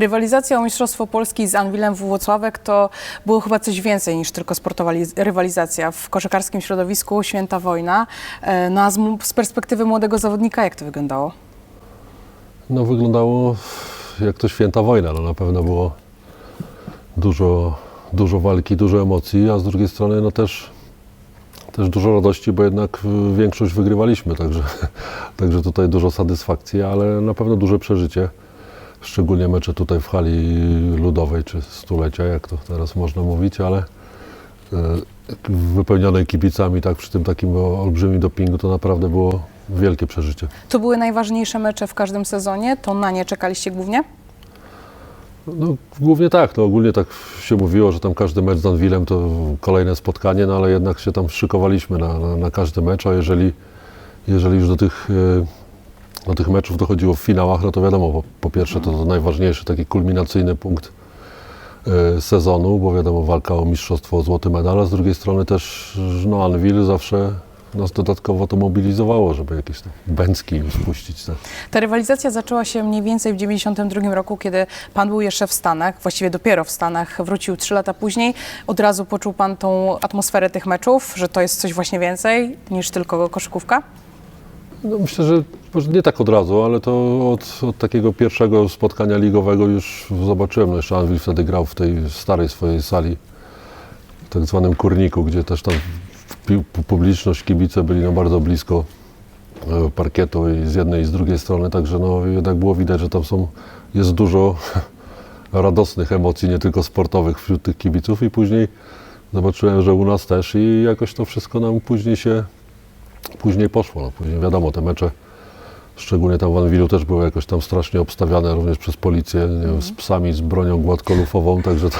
Rywalizacja o Mistrzostwo Polski z Anwilem Włocławek to było chyba coś więcej niż tylko sportowa li- rywalizacja. W koszykarskim środowisku święta wojna. E, No a z, perspektywy młodego zawodnika jak to wyglądało? No wyglądało jak to święta wojna. No, na pewno było dużo, dużo walki, dużo emocji, a z drugiej strony no też, też dużo radości, bo jednak y, większość wygrywaliśmy, także, także tutaj dużo satysfakcji, ale na pewno duże przeżycie. Szczególnie mecze tutaj w hali ludowej czy stulecia, jak to teraz można mówić, ale y, wypełnionej kibicami, tak przy tym takim olbrzymim dopingu, to naprawdę było wielkie przeżycie. To były najważniejsze mecze w każdym sezonie? To na nie czekaliście głównie? No, głównie tak, no, ogólnie tak się mówiło, że tam każdy mecz z Danwilem to kolejne spotkanie, no ale jednak się tam szykowaliśmy na, na, na każdy mecz, a jeżeli, jeżeli już do tych, e, do tych meczów dochodziło w finałach, no to wiadomo, po, po pierwsze to, to najważniejszy taki kulminacyjny punkt e, sezonu, bo wiadomo walka o mistrzostwo, o złoty medal, a z drugiej strony też no, Anwil zawsze nas dodatkowo to mobilizowało, żeby jakieś tam bęcki spuścić. Tak. Ta rywalizacja zaczęła się mniej więcej w 1992 roku, kiedy pan był jeszcze w Stanach, właściwie dopiero w Stanach, wrócił trzy lata później. Od razu poczuł pan tą atmosferę tych meczów, że to jest coś właśnie więcej niż tylko koszykówka? No myślę, że może nie tak od razu, ale to od, od takiego pierwszego spotkania ligowego już zobaczyłem. No jeszcze Anwil wtedy grał w tej starej swojej sali, tak zwanym kurniku, gdzie też tam publiczność, kibice byli no bardzo blisko e, parkietu i z jednej i z drugiej strony, także no jednak było widać, że tam są, jest dużo radosnych emocji, nie tylko sportowych wśród tych kibiców i później zobaczyłem, że u nas też i jakoś to wszystko nam później się później poszło. No, później wiadomo, te mecze, szczególnie tam w Anwilu też były jakoś tam strasznie obstawiane również przez policję, nie wiem, z psami, z bronią gładkolufową, także to,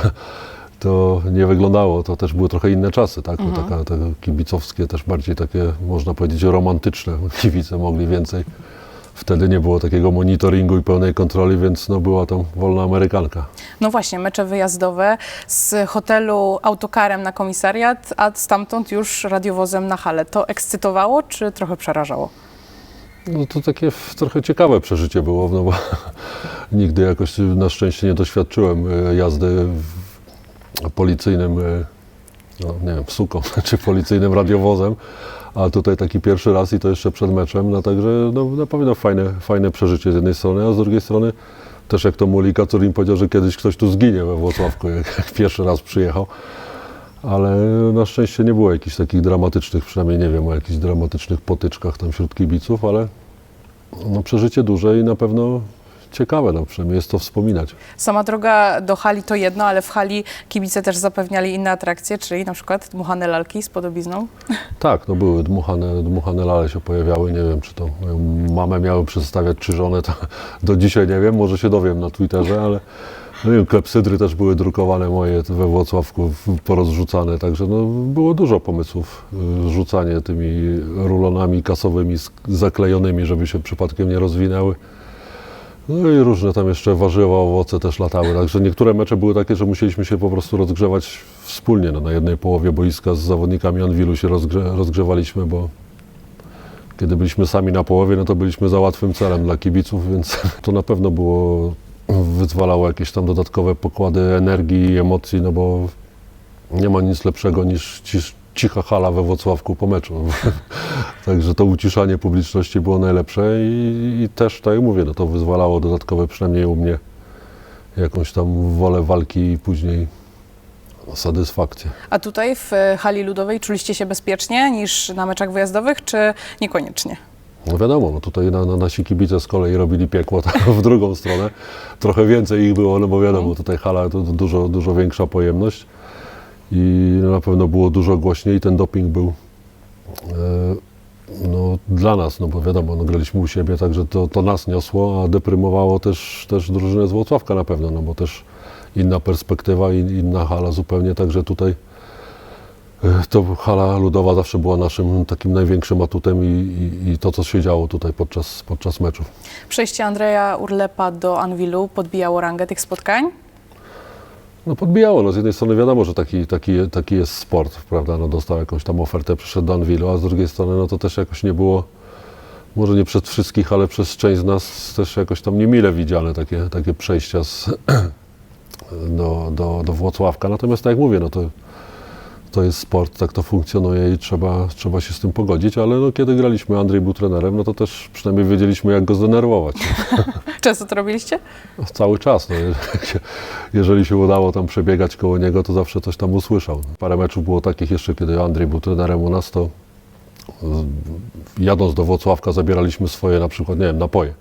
to nie wyglądało. To też były trochę inne czasy, tak? No, taka, takie kibicowskie, też bardziej takie, można powiedzieć, romantyczne. Kibice mogli więcej. Wtedy nie było takiego monitoringu i pełnej kontroli, więc no, była tam wolna amerykanka. No właśnie, mecze wyjazdowe z hotelu autokarem na komisariat, a stamtąd już radiowozem na halę. To ekscytowało czy trochę przerażało? No to takie trochę ciekawe przeżycie było, no bo nigdy jakoś na szczęście nie doświadczyłem e, jazdy w policyjnym, e, no nie wiem, suką czy policyjnym radiowozem, a tutaj taki pierwszy raz i to jeszcze przed meczem, no także no, na pewno fajne, fajne przeżycie z jednej strony, a z drugiej strony też jak to Muli Kacurin powiedział, że kiedyś ktoś tu zginie we Włocławku, jak pierwszy raz przyjechał. Ale na szczęście nie było jakichś takich dramatycznych, przynajmniej nie wiem o jakichś dramatycznych potyczkach tam wśród kibiców, ale no, przeżycie duże i na pewno ciekawe, no, przynajmniej jest to wspominać. Sama droga do hali to jedno, ale w hali kibice też zapewniali inne atrakcje, czyli na przykład dmuchane lalki z podobizną. Tak, no były dmuchane, dmuchane lale się pojawiały, nie wiem czy to moją mamę miały przedstawiać, czy żonę, to do dzisiaj nie wiem, może się dowiem na Twitterze, ale no wiem, klepsydry też były drukowane moje we Włocławku, porozrzucane, także no, było dużo pomysłów, y, rzucanie tymi rulonami kasowymi zaklejonymi, żeby się przypadkiem nie rozwinęły. No i różne tam jeszcze warzywa, owoce też latały, także niektóre mecze były takie, że musieliśmy się po prostu rozgrzewać wspólnie, no, na jednej połowie boiska z zawodnikami Anwilu się rozgrze, rozgrzewaliśmy, bo kiedy byliśmy sami na połowie, no to byliśmy za łatwym celem dla kibiców, więc to na pewno było, wyzwalało jakieś tam dodatkowe pokłady energii i emocji, no bo nie ma nic lepszego niż cicha hala we Włocławku po meczu. Także to uciszanie publiczności było najlepsze i, i też, tak jak mówię, no to wyzwalało dodatkowe, przynajmniej u mnie, jakąś tam wolę walki i później satysfakcję. A tutaj w e, hali ludowej czuliście się bezpiecznie niż na meczach wyjazdowych, czy niekoniecznie? No wiadomo, no tutaj na, na nasi kibice z kolei robili piekło w drugą stronę. Trochę więcej ich było, no bo wiadomo, tutaj hala to, to dużo, dużo większa pojemność i no na pewno było dużo głośniej. Ten doping był e, no, dla nas, no bo wiadomo, no, graliśmy u siebie, także to, to nas niosło, a deprymowało też, też drużynę z Włocławka na pewno, no bo też inna perspektywa, in, inna hala zupełnie, także tutaj e, to hala ludowa zawsze była naszym takim największym atutem i, i, i to, co się działo tutaj podczas, podczas meczów. Przejście Andrzeja Urlepa do Anwilu podbijało rangę tych spotkań? No podbijało, no z jednej strony wiadomo, że taki, taki, taki jest sport, prawda, no dostał jakąś tam ofertę, przyszedł do Anwilu, a z drugiej strony no to też jakoś nie było może nie przez wszystkich, ale przez część z nas też jakoś tam niemile widziane takie, takie przejścia z, do, do, do Włocławka. Natomiast tak jak mówię, no to, to jest sport, tak to funkcjonuje i trzeba, trzeba się z tym pogodzić, ale no, kiedy graliśmy, Andrzej był trenerem, no to też przynajmniej wiedzieliśmy, jak go zdenerwować. Często to robiliście? No, Cały czas. No, się, jeżeli się udało tam przebiegać koło niego, to zawsze coś tam usłyszał. Parę meczów było takich jeszcze, kiedy Andrzej był trenerem u nas, to jadąc do Włocławka zabieraliśmy swoje na przykład, nie wiem, napoje.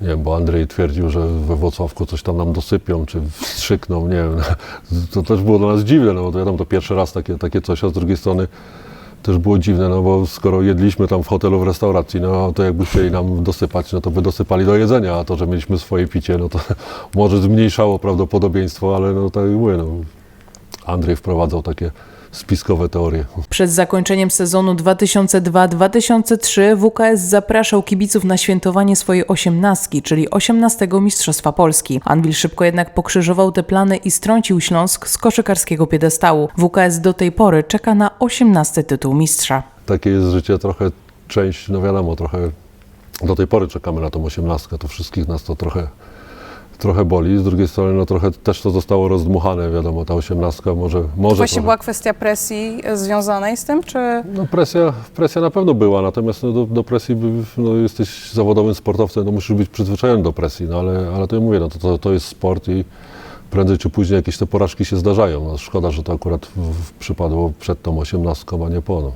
Nie wiem, bo Andrzej twierdził, że we Włocławku coś tam nam dosypią, czy wstrzykną, nie wiem. To też było dla nas dziwne, no bo to wiadomo, to pierwszy raz takie, takie coś, a z drugiej strony też było dziwne, no bo skoro jedliśmy tam w hotelu, w restauracji, no to jakby chcieli nam dosypać, no to by dosypali do jedzenia, a to, że mieliśmy swoje picie, no to może zmniejszało prawdopodobieństwo, ale no tak jak mówię, no, Andrzej wprowadzał takie spiskowe teorie. Przed zakończeniem sezonu 2002-2003 WKS zapraszał kibiców na świętowanie swojej osiemnastki, czyli 18 Mistrzostwa Polski. Anwil szybko jednak pokrzyżował te plany i strącił Śląsk z koszykarskiego piedestału. WKS do tej pory czeka na 18 tytuł mistrza. Takie jest życie trochę, część, no wiadomo, trochę do tej pory czekamy na tą osiemnastkę, to wszystkich nas to trochę, trochę boli. Z drugiej strony, no trochę też to zostało rozdmuchane, wiadomo, ta osiemnastka może, może Właśnie trochę... była kwestia presji e, związanej z tym, czy... No presja, presja na pewno była, natomiast no, do, do presji, by- no, jesteś zawodowym sportowcem, no musisz być przyzwyczajony do presji, no ale, ale to ja mówię, no, to, to, to jest sport i prędzej czy później jakieś te porażki się zdarzają. No, szkoda, że to akurat w, w przypadło przed tą osiemnastką, a nie po. No.